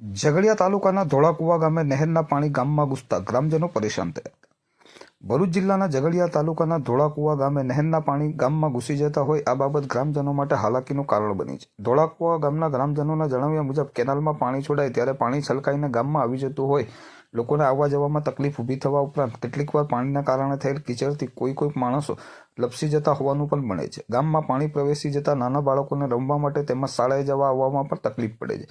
ઝઘડિયા તાલુકાના ધોળાકુવા ગામે નહેરના પાણી ગામમાં ઘૂસતા ગ્રામજનો પરેશાન થયા ભરૂચ જિલ્લાના ઝઘડિયા તાલુકાના ધોળાકુવા ગામે નહેરના પાણી ગામમાં ઘૂસી જતા હોય આ બાબત ગ્રામજનો માટે હાલાકીનું કારણ બની છે. ધોળાકુવા ગામના ગ્રામજનોના જણાવ્યા મુજબ, કેનાલમાં પાણી છોડાય ત્યારે પાણી છલકાઈને ગામમાં આવી જતું હોય, લોકોને આવવા જવામાં તકલીફ ઊભી થવા ઉપરાંત કેટલીકવાર પાણીના કારણે થયેલ કીચડથી કોઈ કોઈ માણસો લપસી જતા હોવાનું પણ બને છે. ગામમાં પાણી પ્રવેશી જતા નાના બાળકોને રમવા માટે તેમજ શાળાએ જવા આવવામાં પણ તકલીફ પડે છે.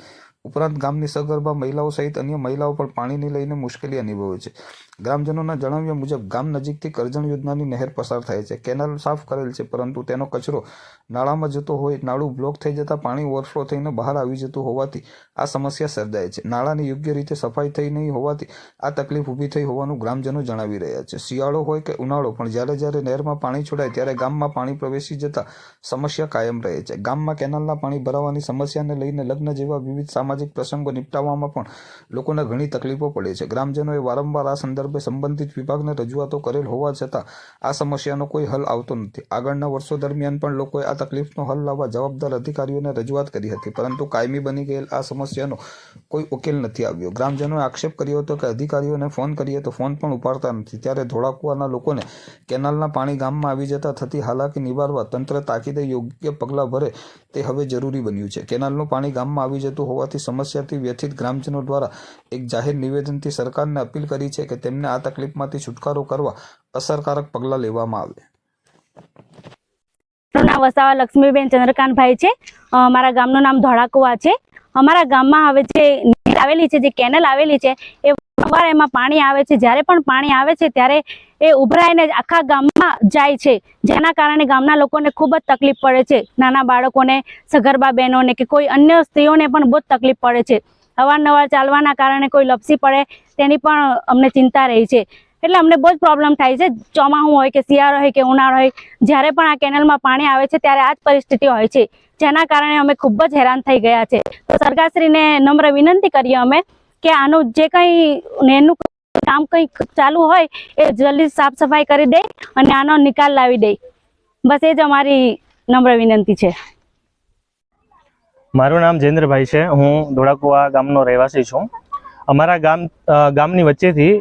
ઉપરાંત ગામની સગર્ભા મહિલાઓ સહિત અન્ય મહિલાઓ પણ પાણીને લઈને મુશ્કેલી અનુભવે છે. ગ્રામજનોના જણાવ્યા મુજબ, ગામ નજીકથી કરજણ યોજનાની નહેર પસાર થાય છે. કેનાલ સાફ કરેલ છે, પરંતુ તેનો કચરો નાળામાં જતો હોય, નાળું બ્લોક થઈ જતા પાણી ઓવરફ્લો થઈને બહાર આવી જતું હોવાથી આ સમસ્યા સર્જાય છે. નાળાની યોગ્ય રીતે સફાઈ થઈ નહીં હોવાથી આ તકલીફ ઊભી થઈ હોવાનું ગ્રામજનો જણાવી રહ્યા છે. શિયાળો હોય કે ઉનાળો, પણ જ્યારે જ્યારે નહેરમાં પાણી છોડાય ત્યારે ગામમાં પાણી પ્રવેશી જતા સમસ્યા કાયમ રહે છે. ગામમાં કેનાલના પાણી ભરાવાની સમસ્યાને લઈને લગ્ન જેવા વિવિધ સામાજિક પ્રસંગો નિપટાવવામાં પણ લોકોને ઘણી તકલીફો પડે છે. ગ્રામજનોએ વારંવાર આ સંદર્ભે સંબંધિત વિભાગને રજૂઆતો કરેલ હોવા છતાં આ સમસ્યાનો કોઈ હલ આવતો નથી. આગળના વર્ષો દરમિયાન પણ લોકોએ આ તકલીફનો હલ લાવવા જવાબદાર અધિકારીઓને રજૂઆત કરી હતી, પરંતુ કાયમી બની ગયેલ આ સમસ્યાનો કોઈ ઉકેલ નથી આવ્યો. ગ્રામજનોએ આક્ષેપ કર્યો હતો કે અધિકારીઓને ફોન કરીએ તો ફોન પણ ઉપાડતા નથી. ત્યારે ધોળાકુવાના લોકોને કેનાલના પાણી ગામમાં આવી જતા થતી હાલાકી નિવારવા તંત્ર તાકીદે યોગ્ય પગલાં ભરે તે હવે જરૂરી બન્યું છે. કેનાલનું પાણી ગામમાં આવી જતું હોવાથી સમસ્યાથી વ્યથિત ગ્રામજનો દ્વારા એક જાહેર નિવેદનથી સરકારને અપીલ કરી છે કે તેમને આ તકલીફમાંથી છુટકારો કરવા અસરકારક પગલાં લેવામાં આવે. નામ વસાવા લક્ષ્મીબેન ચંદ્રકાંતભાઈ છે. મારા ગામનું નામ ધોળાકુવા છે. અમારા ગામમાં હવે નહેર આવેલી છે, જે કેનલ આવેલી છે, એ વારંવાર એમાં પાણી આવે છે. જ્યારે પણ પાણી આવે છે, ત્યારે એ ઉભરાઈને આખા ગામમાં જાય છે, જેના કારણે ગામના લોકોને ખૂબ જ તકલીફ પડે છે. નાના બાળકોને, સગર્ભા બહેનોને કે કોઈ અન્ય સ્ત્રીઓને પણ બહુ તકલીફ પડે છે. અવારનવાર ચાલવાના કારણે કોઈ લપસી પડે, તેની પણ અમને ચિંતા રહી છે. એટલે અમને બહુ જ પ્રોબ્લેમ થાય છે. ચોમાસું હોય કે શિયાળો હોય કે ઉનાળો હોય, જ્યારે પણ આ કેનલમાં પાણી આવે છે, ત્યારે આ જ પરિસ્થિતિ હોય છે. જેના કારણે અમે ખૂબ જ હેરાન થઈ ગયા છે. તો સરકારશ્રીને નમ્ર વિનંતી કરીએ અમે કે આનું જે કંઈ નહેરનું કામ કંઈ ચાલુ હોય, એ જલ્દી સાફ સફાઈ કરી દે અને આનો નિકાલ લાવી દે. બસ એ જ અમારી નમ્ર વિનંતી છે. મારું નામ જયેન્દ્રભાઈ છે. હું ધોળાકુવા ગામનો રહેવાસી છું. અમારા ગામ ગામની વચ્ચેથી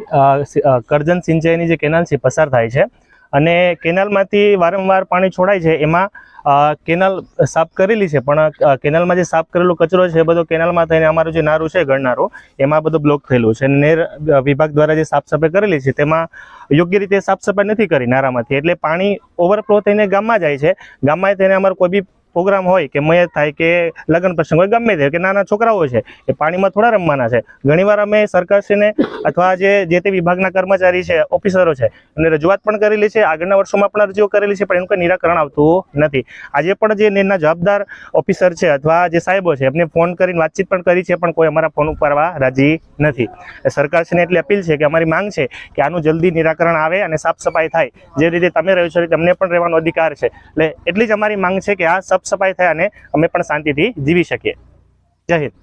કરજન સિંચાઈની જે કેનાલ છે, પસાર થાય છે. અને કેનાલમાંથી વારંવાર પાણી છોડાય છે. એમાં કેનાલ સાફ કરેલી છે, પણ કેનાલમાં જે સાફ કરેલો કચરો છે, એ બધો કેનાલમાં થઈને અમારું જે નારું છે ગણનારું એમાં બધું બ્લોક થયેલું છે. અને નેર વિભાગ દ્વારા જે સાફ સફાઈ કરેલી છે, તેમાં યોગ્ય રીતે સાફ સફાઈ નથી કરી નારામાંથી. એટલે પાણી ઓવરફ્લો થઈને ગામમાં જાય છે. ગામમાં થઈને અમારો કોઈ બી પ્રોગ્રામ હોય કે મય થાય કે લગ્ન પ્રસંગ હોય, ગમે તે કે નાના છોકરાઓ છે, એ પાણીમાં થોડા રમવાના છે. ઘણીવાર અમે સરકારશ્રીને અથવા જે જે તે વિભાગના કર્મચારી છે, ઓફિસરો છે, એમને રજૂઆત પણ કરેલી છે, આગળના વર્ષોમાં પણ અરજીઓ કરેલી છે, પણ એનું કોઈ નિરાકરણ આવતું નથી. આજે પણ જે નેના જવાબદાર ઓફિસર છે અથવા જે સાહેબો છે, એમને ફોન કરીને વાતચીત પણ કરી છે, પણ કોઈ અમારા ફોન ઉપાડવા રાજી નથી. સરકારશ્રીને એટલી અપીલ છે કે અમારી માંગ છે કે આનું જલ્દી નિરાકરણ આવે અને સાફ સફાઈ થાય. જે રીતે તમે રહ્યો છો તમને પણ રહેવાનો અધિકાર છે. એટલે એટલી જ અમારી માંગ છે કે આ સાફ સફાઈ થાય અને અમે પણ શાંતિથી જીવી શકીએ. જય હિન્દ.